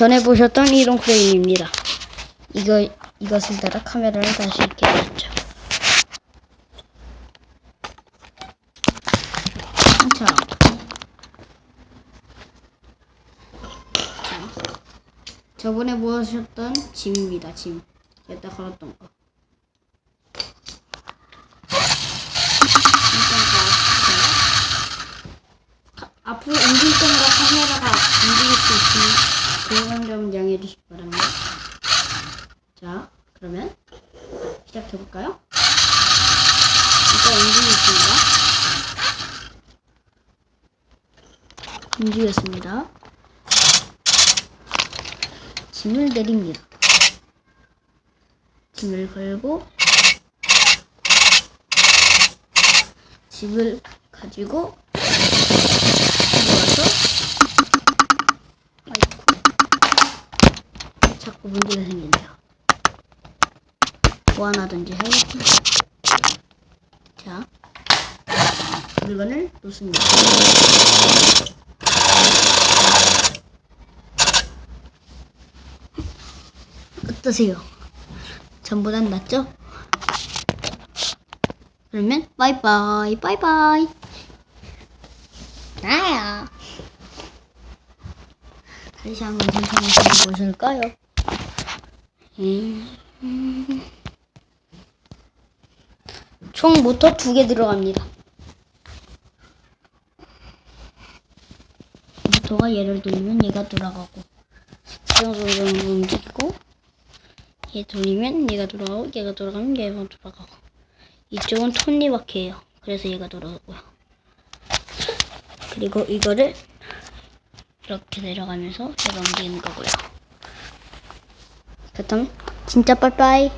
전에 보셨던 이동 프레임입니다. 이거 이것을 따라 카메라를 다시 켜겠죠. 자, 저번에 보셨던 짐입니다. 짐 여기다 걸었던 거. 가- 앞으로 움직일 때마다 카메라가 움직일 수 그런 점 양해해 주시기 바랍니다. 자, 그러면 시작해 볼까요? 일단 움직였습니다. 움직였습니다. 짐을 내립니다. 짐을 걸고 짐을 가지고 들어와서 아이고 자꾸 문제가 생긴대요. 보완하든지 해야겠죠. 자 물건을 놓습니다. 어떠세요? 전보단 낫죠? 그러면 바이바이 바이바이 나야 다시 한번 천천히 보실까요? 총 모터 두 개 들어갑니다. 모터가 얘를 돌리면 얘가 돌아가고 자동으로 움직이고 얘 돌리면 얘가 돌아가고 얘가 돌아가면 얘가 돌아가고 이쪽은 톱니바퀴예요. 그래서 얘가 돌아가고요. 그리고 이거를 이렇게 내려가면서 얘가 움직이는 거고요. 그렇다면 진짜 빠이빠이